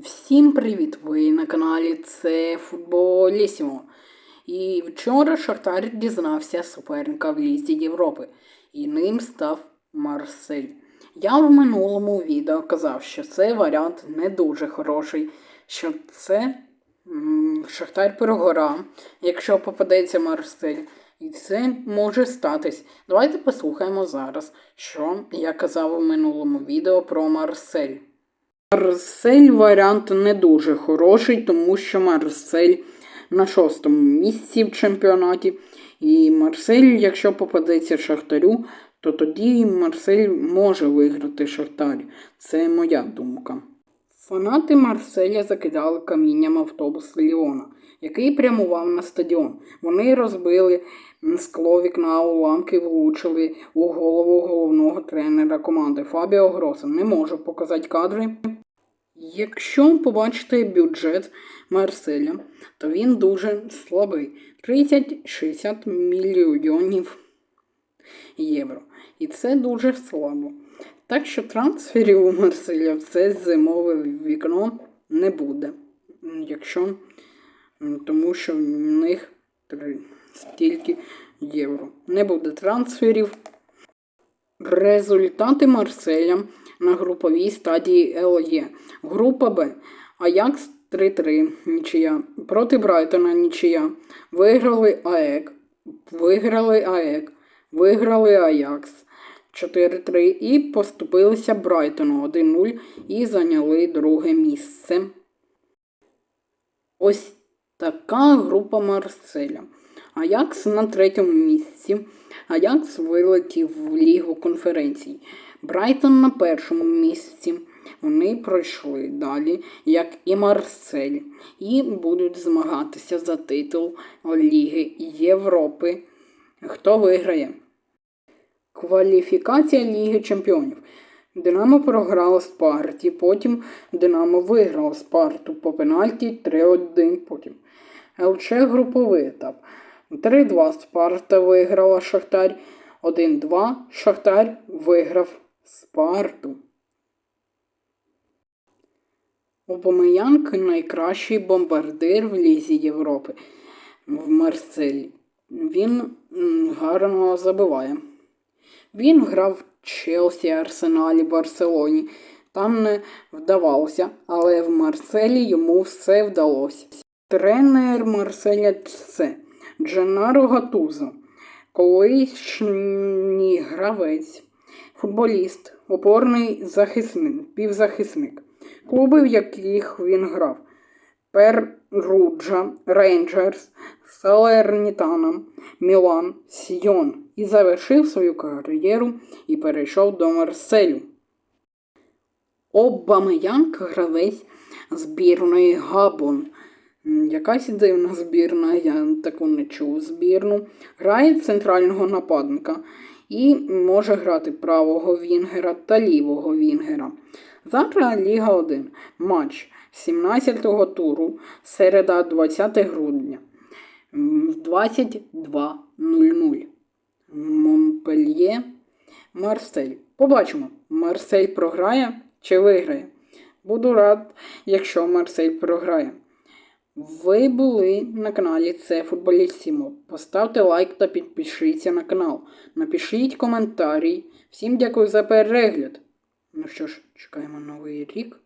Всім привіт! Ви на каналі це Футболісімо. І вчора Шахтар дізнався суперника в Лізі Європи. І ним став Марсель. Я в минулому відео казав, що цей варіант не дуже хороший, що це Шахтар перегора, якщо попадеться Марсель. І це може статись. Давайте послухаємо зараз, що я казав у минулому відео про Марсель. Марсель варіант не дуже хороший, тому що Марсель на шостому місці в чемпіонаті. І Марсель, якщо попадеться Шахтарю, то тоді Марсель може виграти Шахтар. Це моя думка. Фанати Марселя закидали камінням автобус Ліона, який прямував на стадіон. Вони розбили скло вікна, уламки влучили у голову головного тренера команди Фабіо Гроса. Не можу показати кадри. Якщо побачите бюджет Марселя, то він дуже слабий 30-60 мільйонів євро. І це дуже слабо. Так що трансферів у Марселя в це зимове вікно не буде. Якщо, тому що в них стільки євро. Не буде трансферів. Результати Марселя на груповій стадії ЛЄ. Група Б. Аякс 3-3. Нічия. Проти Брайтона нічия. Виграли АЕК. Виграли АЕК. Виграли Аякс 4-3 і поступилися Брайтону 1-0 і зайняли друге місце. Ось така група Марселя. Аякс на третьому місці. Аякс вилетів в Лігу конференцій. Брайтон на першому місці. Вони пройшли далі, як і Марсель, і будуть змагатися за титул Ліги Європи. Хто виграє? Кваліфікація Ліги Чемпіонів. Динамо програло Спарті, потім Динамо виграло Спарту по пенальті 3-1 потім. ЛЧ груповий етап. 3-2 Спарта виграла Шахтар. 1-2 Шахтар виграв Спарту. Обомеянк найкращий бомбардир в Лізі Європи в Марселі. Він гарно забиває. Він грав в Челсі, Арсеналі, Барселоні. Там не вдавалося, але в Марселі йому все вдалося. Тренер Марселя це Дженаро Гатузо, колишній гравець, футболіст, опорний захисник, півзахисник, клуби, в яких він грав. Перуджа, Рейнджерс, Салернітана, Мілан, Сіон і завершив свою кар'єру і перейшов до Марселю. Обамеянг гравець збірної Габон. Якась дивна збірна, я таку не чув збірну. Грає центрального нападника і може грати правого вінгера та лівого вінгера. Завтра Ліга 1. Матч 17-го туру, середа 20 грудня. В 22.00. Монпельє. Марсель. Побачимо, Марсель програє чи виграє. Буду рад, якщо Марсель програє. Ви були на каналі Це Футболісімо. Поставте лайк та підпишіться на канал. Напишіть коментарі. Всім дякую за перегляд. Ну що ж, чекаємо новий рік.